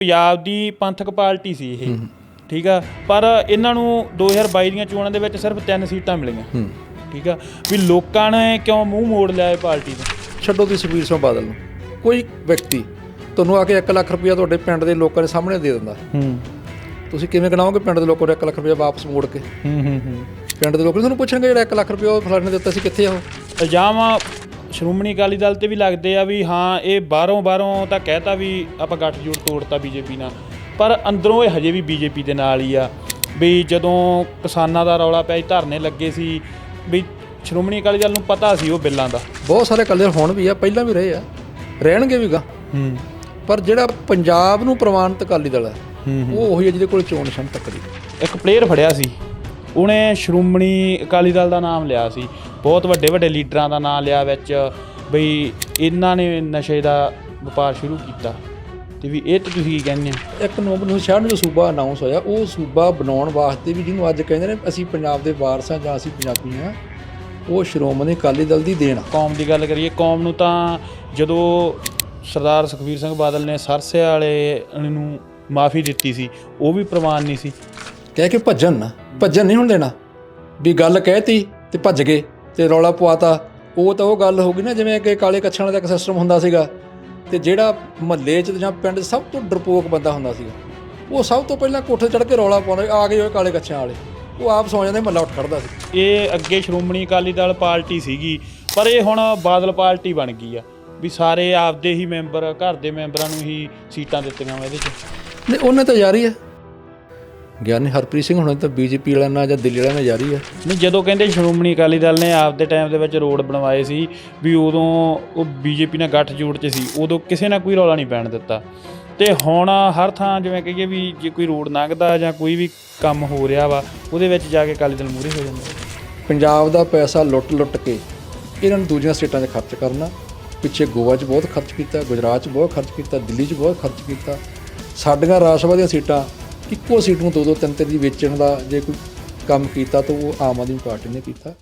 ਪੰਜਾਬ ਦੀ ਪੰਥਕ ਪਾਰਟੀ ਸੀ ਇਹ ਠੀਕ ਆ? ਪਰ ਇਹਨਾਂ ਨੂੰ 2022 ਦੀਆਂ ਚੋਣਾਂ ਦੇ ਵਿੱਚ ਸਿਰਫ ਤਿੰਨ ਸੀਟਾਂ ਮਿਲੀਆਂ। ਠੀਕ ਆ? ਵੀ ਲੋਕਾਂ ਨੇ ਕਿਉਂ ਮੂੰਹ ਮੋੜ ਲਿਆ ਇਹ ਪਾਰਟੀ ਤੋਂ ਛੱਡੋ ਤੁਸੀਂ ਸੁਖਬੀਰ ਸਿੰਘ ਬਾਦਲ ਨੂੰ। ਕੋਈ ਵਿਅਕਤੀ ਤੁਹਾਨੂੰ ਆ ਕੇ 1 ਲੱਖ ਰੁਪਇਆ ਤੁਹਾਡੇ ਪਿੰਡ ਦੇ ਲੋਕਾਂ ਦੇ ਸਾਹਮਣੇ ਦੇ ਦਿੰਦਾ। ਹੂੰ। ਤੁਸੀਂ ਕਿਵੇਂ ਗਣਾਓਗੇ ਪਿੰਡ ਦੇ ਲੋਕਾਂ ਨੂੰ 1 ਲੱਖ ਰੁਪਇਆ ਵਾਪਸ ਮੋੜ ਕੇ? ਹੂੰ ਹੂੰ ਹੂੰ। ਪਿੰਡ ਦੇ ਲੋਕ ਨੀ ਤੁਹਾਨੂੰ ਪੁੱਛਣਗੇ ਜਿਹੜਾ 1 ਲੱਖ ਰੁਪਇਆ ਉਹ ਫਲਾਣੇ ਨੇ ਦਿੱਤਾ ਸੀ ਕਿੱਥੇ ਆ ਉਹ? ਇਲਜ਼ਾਮ ਸ਼੍ਰੋਮਣੀ ਅਕਾਲੀ ਦਲ ਤੇ ਵੀ ਲੱਗਦੇ ਆ ਵੀ ਹਾਂ ਇਹ ਬਾਹਰੋਂ ਬਾਹਰੋਂ ਤਾਂ ਕਹਿਤਾ ਵੀ ਆਪਾਂ ਗੱਠਜੋੜ ਤੋੜਤਾ ਬੀਜੇਪੀ ਨਾਲ। ਪਰ ਅੰਦਰੋਂ ਇਹ ਹਜੇ ਵੀ ਬੀਜੇਪੀ ਦੇ ਨਾਲ ਹੀ ਆ ਵੀ ਜਦੋਂ ਕਿਸਾਨਾਂ ਦਾ ਰੌਲਾ ਪਿਆ ਧਰਨੇ ਲੱਗੇ ਸੀ ਵੀ ਸ਼੍ਰੋਮਣੀ ਅਕਾਲੀ ਦਲ ਨੂੰ ਪਤਾ ਸੀ ਉਹ ਬਿੱਲਾਂ ਦਾ। ਬਹੁਤ ਸਾਰੇ ਕੱਲੇ ਹੁਣ ਵੀ ਆ ਪਹਿਲਾਂ ਵੀ ਰਹੇ ਆ ਰਹਿਣਗੇ ਵੀ ਗਾ। ਹੂੰ। ਪਰ ਜਿਹੜਾ ਪੰਜਾਬ ਨੂੰ ਪ੍ਰਵਾਨਿਤ ਅਕਾਲੀ ਦਲ ਹੈ ਹੂੰ। ਉਹ ਉਹੀ ਹੈ ਜਿਹਦੇ ਕੋਲ ਚੋਣ ਨਿਸ਼ਾਨ ਤੱਕ ਦੀ। ਇੱਕ ਪਲੇਅਰ ਫੜਿਆ ਸੀ ਉਹਨੇ ਸ਼੍ਰੋਮਣੀ ਅਕਾਲੀ ਦਲ ਦਾ ਨਾਮ ਲਿਆ ਸੀ। ਬਹੁਤ ਵੱਡੇ ਵੱਡੇ ਲੀਡਰਾਂ ਦਾ ਨਾਮ ਲਿਆ ਵਿੱਚ ਬਈ ਇਹਨਾਂ ਨੇ ਨਸ਼ੇ ਦਾ ਵਪਾਰ ਸ਼ੁਰੂ ਕੀਤਾ। ਤੇ ਵੀ ਇਹ ਤੇ ਤੁਸੀਂ ਕੀ ਕਹਿੰਦੇ ਆ ਇੱਕ ਨਵੰਬਰ ਨੂੰ ਸ਼ਹਿਰ ਨੂੰ ਜੋ ਸੂਬਾ ਅਨਾਉਂਸ ਹੋਇਆ ਉਹ ਸੂਬਾ ਬਣਾਉਣ ਵਾਸਤੇ ਵੀ ਜਿਹਨੂੰ ਅੱਜ ਕਹਿੰਦੇ ਨੇ ਅਸੀਂ ਪੰਜਾਬ ਦੇ ਵਾਰਸ ਹਾਂ ਜਾਂ ਅਸੀਂ ਪੰਜਾਬੀ ਹਾਂ ਉਹ ਸ਼੍ਰੋਮਣੀ ਅਕਾਲੀ ਦਲ ਦੀ ਦੇਣ ਆ। ਕੌਮ ਦੀ ਗੱਲ ਕਰੀਏ ਕੌਮ ਨੂੰ ਤਾਂ ਜਦੋਂ ਸਰਦਾਰ ਸੁਖਬੀਰ ਸਿੰਘ ਬਾਦਲ ਨੇ ਸਰਸੇ ਵਾਲੇ ਨੂੰ ਮਾਫੀ ਦਿੱਤੀ ਸੀ ਉਹ ਵੀ ਪ੍ਰਵਾਨ ਨਹੀਂ ਸੀ। ਕਹਿ ਕੇ ਭੱਜਣ ਨਾ ਭੱਜਣ ਨਹੀਂ ਹੁਣ ਦੇਣਾ। ਵੀ ਗੱਲ ਕਹਿਤੀ ਤੇ ਭੱਜ ਗਏ। ਤੇ ਰੌਲਾ ਪਵਾਤਾ। ਉਹ ਤਾਂ ਉਹ ਗੱਲ ਹੋ ਗਈ ਨਾ ਜਿਵੇਂ ਕਿ ਕਾਲੇ ਕੱਛਾਂ ਦਾ ਇੱਕ ਸਿਸਟਮ ਹੁੰਦਾ ਸੀਗਾ। ਤੇ ਜਿਹੜਾ ਮਹੱਲੇ 'ਚ ਜਾਂ ਪਿੰਡ 'ਚ ਸਭ ਤੋਂ ਡਰਪੋਕ ਬੰਦਾ ਹੁੰਦਾ ਸੀਗਾ। ਉਹ ਸਭ ਤੋਂ ਪਹਿਲਾਂ ਕੋਠੇ ਚੜ੍ਹ ਕੇ ਰੌਲਾ ਪਾਉਂਦਾ ਆ ਗਏ ਹੋਏ ਕਾਲੇ ਕੱਛਾਂ ਵਾਲੇ। ਉਹ ਆਪ ਸੌ ਜਾਂਦੇ ਮਹੱਲਾ ਉੱਠ ਖੜਦਾ ਸੀ। ਇਹ ਅੱਗੇ ਸ਼੍ਰੋਮਣੀ ਅਕਾਲੀ ਦਲ ਪਾਰਟੀ ਸੀਗੀ ਪਰ ਇਹ ਹੁਣ ਬਾਦਲ ਪਾਰਟੀ ਬਣ ਗਈ ਆ। ਵੀ ਸਾਰੇ ਆਪਦੇ ਹੀ ਮੈਂਬਰ ਘਰ ਦੇ ਮੈਂਬਰਾਂ ਨੂੰ ਹੀ ਸੀਟਾਂ ਦਿੱਤੀਆਂ ਵਾ ਇਹਦੇ 'ਚ। ਨਹੀਂ ਉਹਨੇ ਤਾਂ ਜਾਰੀ ਹੈ ਗਿਆਨੀ ਹਰਪ੍ਰੀਤ ਸਿੰਘ ਹੁਣੇ ਤਾਂ ਬੀਜੇਪੀ ਵਾਲਿਆਂ ਨਾਲ ਜਾਂ ਦਿੱਲੀ ਵਾਲਿਆਂ ਨਾਲ ਜਾਰੀ ਹੈ ਨਹੀਂ ਜਦੋਂ ਕਹਿੰਦੇ ਸ਼੍ਰੋਮਣੀ ਅਕਾਲੀ ਦਲ ਨੇ ਆਪਦੇ ਟਾਈਮ ਦੇ ਵਿੱਚ ਰੋਡ ਬਣਵਾਏ ਸੀ ਵੀ ਉਦੋਂ ਉਹ ਬੀਜੇਪੀ ਨਾਲ ਗੱਠ ਜੋੜ 'ਚ ਸੀ ਉਦੋਂ ਕਿਸੇ ਨਾਲ ਕੋਈ ਰੌਲਾ ਨਹੀਂ ਪੈਣ ਦਿੱਤਾ। ਤੇ ਹੁਣ ਹਰ ਥਾਂ ਜਿਵੇਂ ਕਹੀਏ ਵੀ ਜੇ ਕੋਈ ਰੋਡ ਲੰਘਦਾ ਜਾਂ ਕੋਈ ਵੀ ਕੰਮ ਹੋ ਰਿਹਾ ਵਾ ਉਹਦੇ ਵਿੱਚ ਜਾ ਕੇ ਅਕਾਲੀ ਦਲ ਮੂਹਰੇ ਹੋ ਜਾਂਦਾ। ਪੰਜਾਬ ਦਾ ਪੈਸਾ ਲੁੱਟ-ਲੁੱਟ ਕੇ ਇਹਨਾਂ ਨੂੰ ਦੂਜੀਆਂ ਸਟੇਟਾਂ 'ਚ ਖਰਚ ਕਰਨਾ ਪਿੱਛੇ ਗੋਆ 'ਚ ਬਹੁਤ ਖਰਚ ਕੀਤਾ ਗੁਜਰਾਤ 'ਚ ਬਹੁਤ ਖਰਚ ਕੀਤਾ ਦਿੱਲੀ 'ਚ ਬਹੁਤ ਖਰਚ ਕੀਤਾ। ਸਾਡੀਆਂ ਰਾਜ ਸਭਾ ਦੀਆਂ ਸੀਟਾਂ ਇੱਕੋ ਸੀਟ ਨੂੰ ਦੋ ਦੋ ਤਿੰਨ ਤਿੰਨ ਦੀ ਵੇਚਣ ਦਾ ਜੇ ਕੋਈ ਕੰਮ ਕੀਤਾ ਤਾਂ ਉਹ ਆਮ ਆਦਮੀ ਪਾਰਟੀ ਨੇ ਕੀਤਾ।